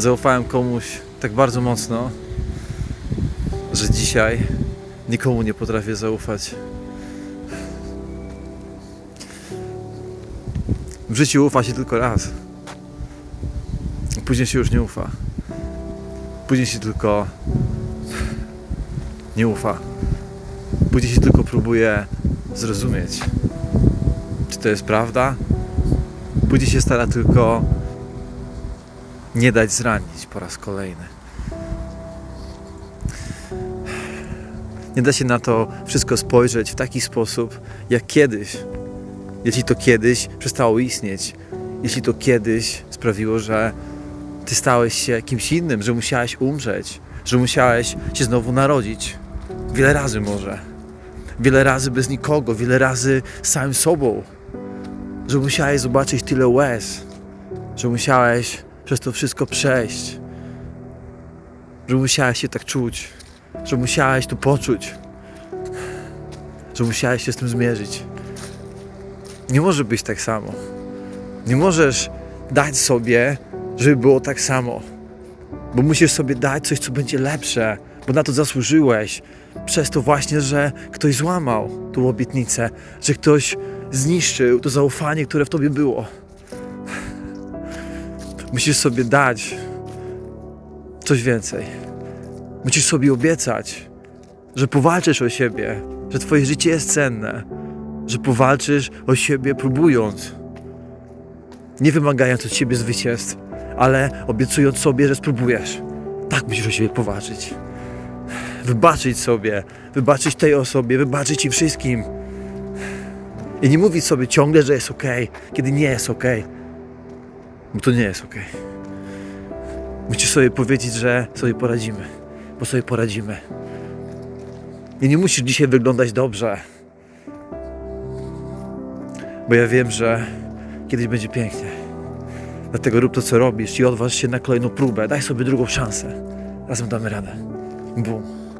zaufałem komuś tak bardzo mocno, że dzisiaj nikomu nie potrafię zaufać. W życiu ufa się tylko raz. Później się już nie ufa. Później się tylko nie ufa. Później się tylko próbuje zrozumieć, czy to jest prawda. Później się stara tylko nie dać zranić po raz kolejny. Nie da się na to wszystko spojrzeć w taki sposób, jak kiedyś. Jeśli to kiedyś przestało istnieć, jeśli to kiedyś sprawiło, że ty stałeś się kimś innym, że musiałeś umrzeć, że musiałeś się znowu narodzić. Wiele razy może. Wiele razy bez nikogo, wiele razy samym sobą. Że musiałeś zobaczyć tyle łez, że musiałeś przez to wszystko przejść, że musiałeś się tak czuć, że musiałeś to poczuć, że musiałeś się z tym zmierzyć. Nie może być tak samo. Nie możesz dać sobie, żeby było tak samo. Bo musisz sobie dać coś, co będzie lepsze, bo na to zasłużyłeś. Przez to właśnie, że ktoś złamał tą obietnicę, że ktoś zniszczył to zaufanie, które w tobie było. Musisz sobie dać coś więcej. Musisz sobie obiecać, że powalczysz o siebie, że twoje życie jest cenne, że powalczysz o siebie próbując. Nie wymagając od siebie zwycięstw, ale obiecując sobie, że spróbujesz. Tak musisz o siebie powalczyć. Wybaczyć sobie, wybaczyć tej osobie, wybaczyć i wszystkim. I nie mówić sobie ciągle, że jest ok, kiedy nie jest ok. Bo to nie jest ok. Musisz sobie powiedzieć, że sobie poradzimy, bo sobie poradzimy. I nie musisz dzisiaj wyglądać dobrze. Bo ja wiem, że kiedyś będzie pięknie. Dlatego rób to, co robisz i odważ się na kolejną próbę. Daj sobie drugą szansę. Razem damy radę. Bum.